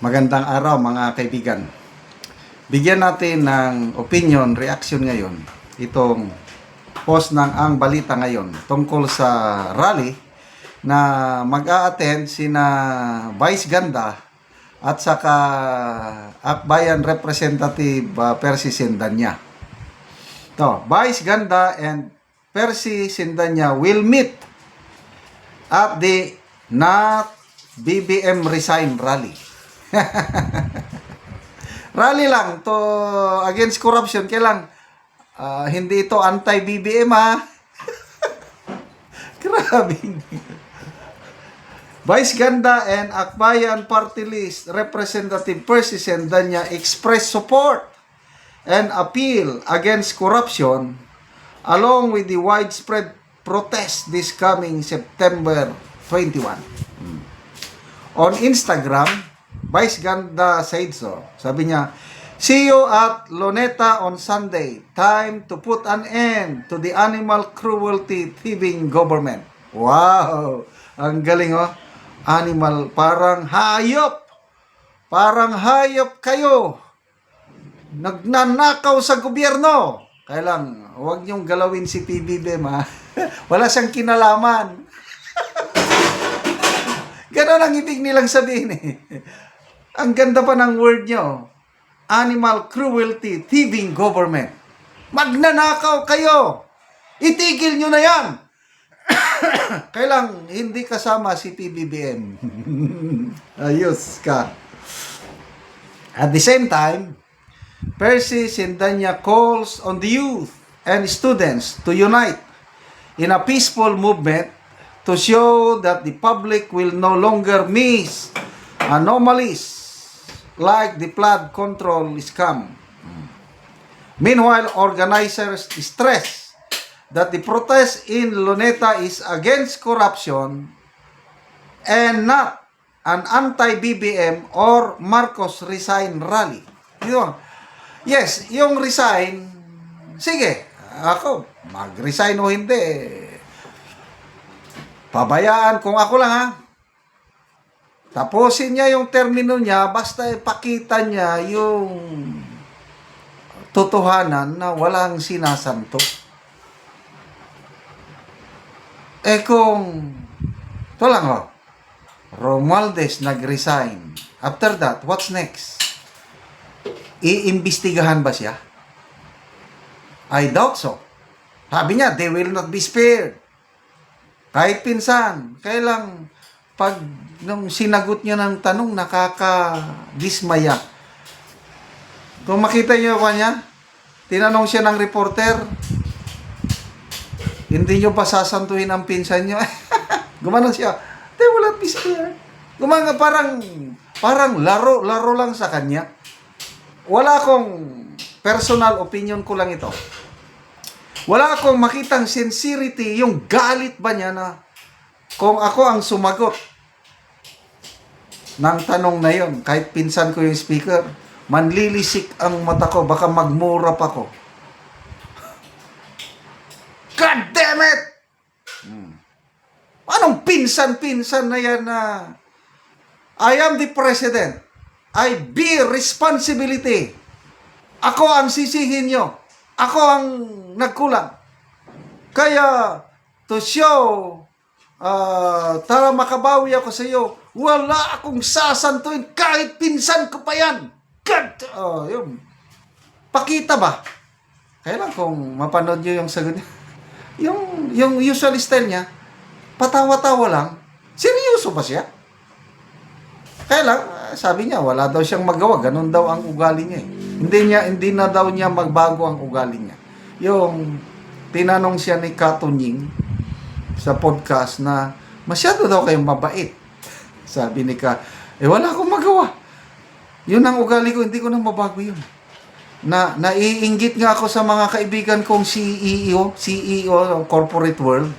Magandang araw mga kaibigan. Bigyan natin ng opinion, reaction ngayon itong post ng Ang Balita ngayon tungkol sa rally na mag-a-attend sina Vice Ganda at saka Akbayan Representative uh, Percy Sindanya. To, Vice Ganda and Percy Sindanya will meet at the Not BBM Resign Rally. Rally lang to against corruption. Kailang ah, hindi ito anti-BBM ha. Grabe. Vice Ganda and Akbayan Party List Representative Percy Sendanya express support and appeal against corruption along with the widespread protest this coming September 21. On Instagram, Vice Ganda said so. Sabi niya, See you at Luneta on Sunday. Time to put an end to the animal cruelty thieving government. Wow! Ang galing oh. Animal, parang hayop. Parang hayop kayo. Nagnanakaw sa gobyerno. Kaya lang, huwag niyong galawin si PBBM ha. Wala siyang kinalaman. Ganon ang ibig nilang sabihin eh. Ang ganda pa ng word nyo. Animal cruelty, thieving government. Magnanakaw kayo. Itigil nyo na yan. Kailang hindi kasama si PBBM. Ayos ka. At the same time, Percy Sindanya calls on the youth and students to unite in a peaceful movement to show that the public will no longer miss anomalies like the flood control scam. Meanwhile, organizers stress that the protest in Luneta is against corruption and not an anti-BBM or Marcos resign rally. Yun. Yes, yung resign, sige, ako, mag-resign o hindi, pabayaan kung ako lang ha. Tapusin niya yung termino niya, basta ipakita niya yung totohanan na walang sinasanto. Eh kung, ito lang ho, Romualdez nag-resign. After that, what's next? Iimbestigahan ba siya? I doubt so. Sabi niya, they will not be spared. Kahit pinsan, kailang pag nung sinagot niya ng tanong, nakaka-dismaya. Kung makita niyo pa niya, tinanong siya ng reporter, hindi niyo pa sasantuhin ang pinsan niyo. Gumano siya, not be spared. Gumanga parang, parang laro, laro lang sa kanya. Wala akong personal opinion ko lang ito. Wala akong makitang sincerity, yung galit ba niya na kung ako ang sumagot ng tanong na yon, kahit pinsan ko yung speaker, manlilisik ang mata ko, baka magmura pa ko. God damn it! Hmm. Anong pinsan-pinsan na yan na I am the president. I bear responsibility. Ako ang sisihin nyo. Ako ang nagkulang. Kaya, to show, uh, tara makabawi ako sa iyo, wala akong sasantuin kahit pinsan ko pa yan. God! Oh, yun. Pakita ba? Kaya lang kung mapanood nyo yung sagot niya. Yung, yung usual style niya, patawa-tawa lang. Seryoso ba siya? Kaya lang, ah, sabi niya, wala daw siyang magawa. Ganun daw ang ugali niya eh. Hindi, niya, hindi na daw niya magbago ang ugali niya. Yung tinanong siya ni Katunying sa podcast na masyado daw kayong mabait. Sabi ni Ka, eh wala akong magawa. Yun ang ugali ko, hindi ko na mabago yun. Na naiinggit nga ako sa mga kaibigan kong CEO, CEO ng corporate world.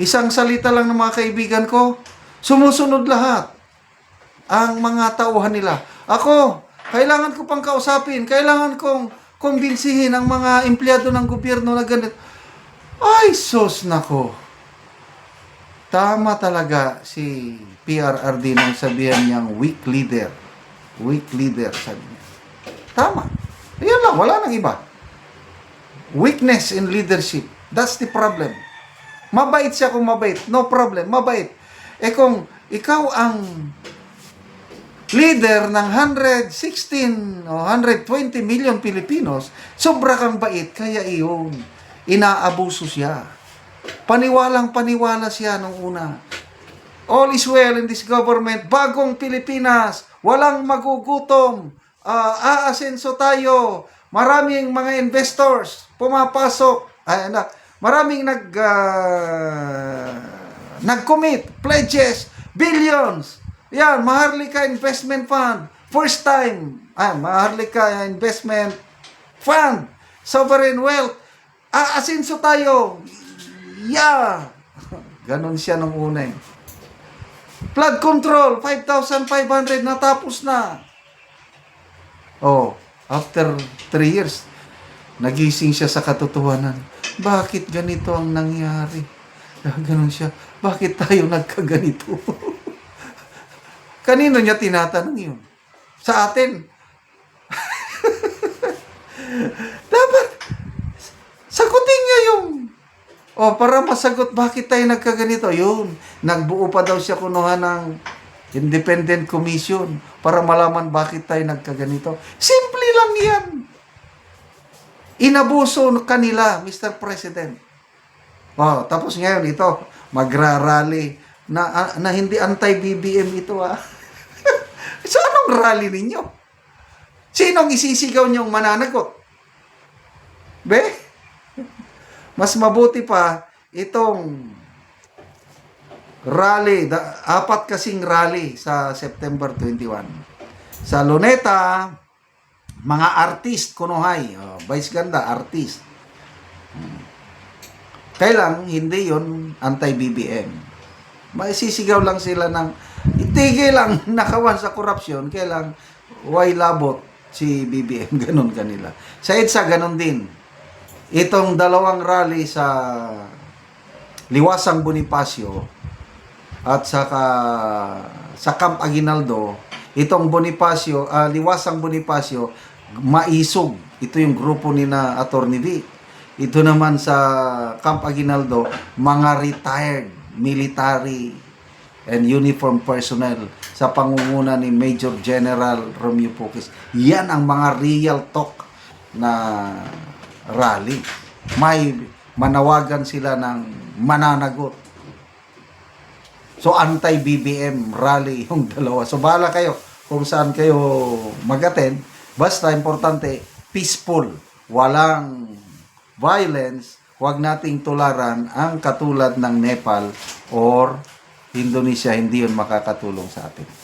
Isang salita lang ng mga kaibigan ko, sumusunod lahat ang mga tauhan nila. Ako, kailangan ko pang kausapin, kailangan kong kumbinsihin ang mga empleyado ng gobyerno na ganito. Ay, sos nako. Tama talaga si PRRD nang sabihan niyang weak leader. Weak leader, sabi niya. Tama. Yan lang, wala nang iba. Weakness in leadership. That's the problem. Mabait siya kung mabait. No problem, mabait. Eh kung ikaw ang leader ng 116 o 120 million Pilipinos, sobra kang bait, kaya iyon, inaabuso siya. Paniwalang paniwala siya nung una. All is well in this government. Bagong Pilipinas. Walang magugutom. Ah, aasenso tayo. Maraming mga investors pumapasok. Ay, na, maraming nag ah, nag-commit, pledges, billions. Yan, Maharlika Investment Fund. First time. Ah, Maharlika Investment Fund. Sovereign Wealth. Aasenso tayo. Yeah. Ganon siya nung una eh. Flood control, 5,500 natapos na. Oh, after 3 years, nagising siya sa katotohanan. Bakit ganito ang nangyari? Ganon siya. Bakit tayo nagkaganito? Kanino niya tinatanong yun? Sa atin. Dapat, sagutin niya yung o, para masagot bakit tayo nagkaganito. Yun, nagbuo pa daw siya kunuha ng independent commission para malaman bakit tayo nagkaganito. Simple lang yan. Inabuso kanila, Mr. President. Oh, tapos ngayon ito, magra-rally na, ah, na hindi anti-BBM ito ah. so anong rally ninyo? Sinong isisigaw niyong mananagot? Be? Mas mabuti pa itong rally, da, apat kasing rally sa September 21. Sa Luneta, mga artist kunuhay, oh, Vice Ganda, artist. Kailang hindi yon anti-BBM. Maisisigaw lang sila ng itigil lang nakawan sa korupsyon, kailang why labot si BBM, ganun kanila. Sa EDSA, ganun din itong dalawang rally sa Liwasang Bonifacio at saka sa Camp Aguinaldo, itong Bonifacio, ah, Liwasang Bonifacio, maisog. Ito yung grupo ni na Attorney V. Ito naman sa Camp Aguinaldo, mga retired military and uniform personnel sa pangunguna ni Major General Romeo Pukis. Yan ang mga real talk na rally. May manawagan sila ng mananagot. So, anti-BBM rally yung dalawa. So, bahala kayo kung saan kayo mag-attend. Basta, importante, peaceful. Walang violence. Huwag nating tularan ang katulad ng Nepal or Indonesia. Hindi yun makakatulong sa atin.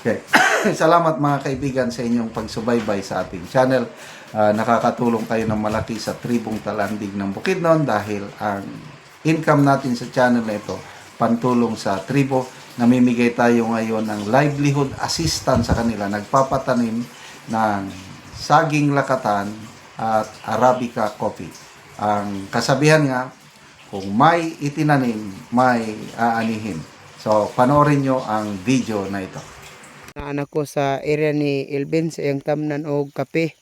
Okay. Salamat mga kaibigan sa inyong pagsubaybay sa ating channel. Ah, nakakatulong tayo ng malaki sa tribong talandig ng Bukidnon dahil ang income natin sa channel na ito pantulong sa tribo. Namimigay tayo ngayon ng livelihood assistance sa kanila. Nagpapatanim ng saging lakatan at Arabica coffee. Ang kasabihan nga, kung may itinanim, may aanihin. So, panoorin nyo ang video na ito. Na anak ko sa area ni Elvin sa iyang tamnan og kape.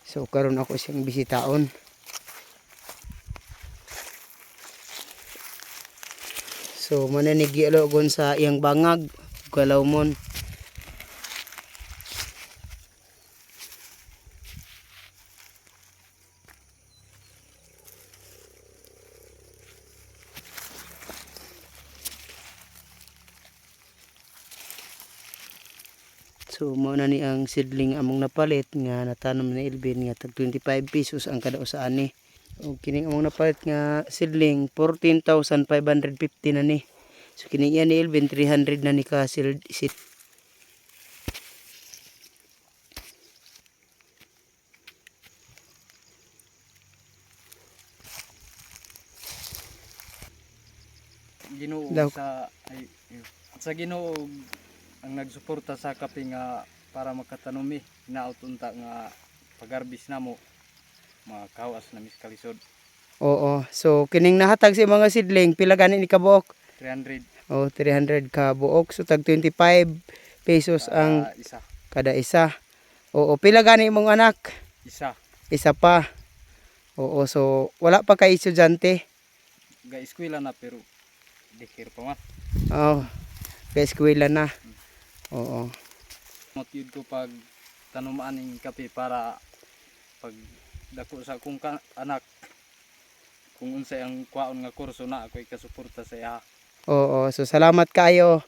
So karon ako siyang bisitaon. So mananigi alogon sa iyang bangag kalawmon. So mo na ni ang seedling among napalit nga natanom ni Elvin nga tag 25 pesos ang kada usa ani. O kining among napalit nga seedling 14,550 na ni. So kining iya ni Elvin 300 na ni ka seed. Ginoo Daw. sa ay, ay, sa Ginoo ang nagsuporta sa kape nga para makatanumi hinaot unta nga pagarbis namo mga kawas na miskalisod Oo. So kining nahatag sa mga seedling pila gani ni kabuok? 300 O 300 ka buok. So tag 25 pesos ang sa isa Kada isa. Oo, pila gani mong anak? Isa. Isa pa. Oo, so wala pa kay estudyante. Ga-eskwela na pero dikir pa man. Oh, kay eskwela na. Oo. Motive ko pag tanumaan ng kape para pag dako sa akong ka- anak kung unsay ang kwaon nga kurso na ako ikasuporta sa iya. Oo, so salamat kayo.